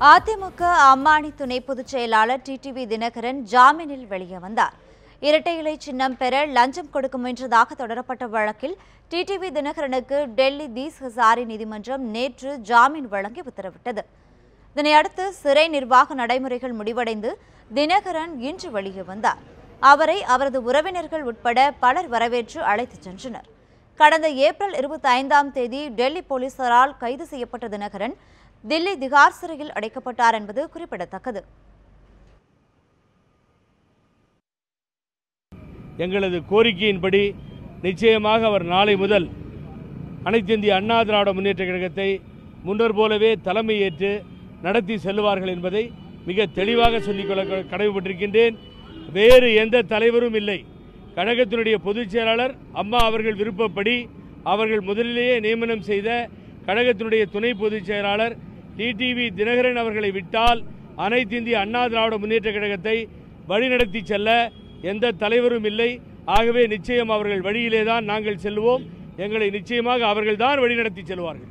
அதிமுக அம்மானி துணை பொதுச் செயலாளர் டிடிவி தினகரன் ஜாமீனில் வெளியே வந்தார். இரட்டை இலை சின்னம் பெற லஞ்சம் கொடுக்க முயன்றதாக தொடரப்பட்ட வழக்கில் டிடிவி தினகரனுக்கு டெல்லி தீஸ் ஹசாரி நீதிமன்றம் நேற்று ஜாமீன் வழங்கி உத்தரவிட்டது. இதனையடுத்து சிறை நிர்வாக நடைமுறைகள் முடிவடைந்து தினகரன் இன்று வெளியே வந்தார். அவரை அவரது உறவினர்கள் உட்பட பலர் வரவேற்று அழைத்துச் சென்றனர். கடந்த ஏப்ரல் இருபத்தி ஐந்தாம் தேதி டெல்லி போலீசாரால் கைது செய்யப்பட்ட தினகரன் தில்லி திகார் சிறையில் அடைக்கப்பட்டார் என்பது குறிப்பிடத்தக்கது. எங்களது கோரிக்கையின்படி நிச்சயமாக அவர் நாளை முதல் அனைத்து இந்திய அண்ணா திராவிட முன்னேற்ற கழகத்தை முன்னர் போலவே தலைமையேற்று நடத்தி செல்வார்கள் என்பதை மிக தெளிவாக சொல்லிக்கொள்ள கடமைப்பட்டிருக்கின்றேன் வேறு எந்த தலைவரும் இல்லை. கழகத்தினுடைய பொதுச் செயலாளர் அம்மா அவர்கள் விருப்பப்படி அவர்கள் முதலிலேயே நியமனம் செய்த கழகத்தினுடைய துணை பொதுச் செயலாளர் டிடிவி தினகரன் அவர்களை விட்டால் அனைத்து இந்திய அண்ணா திராவிட முன்னேற்ற கழகத்தை வழிநடத்தி செல்ல எந்த தலைவரும் இல்லை. ஆகவே நிச்சயம் அவர்கள் வழியிலே தான் நாங்கள் செல்வோம் எங்களை நிச்சயமாக அவர்கள்தான் வழிநடத்தி செல்வார்கள்.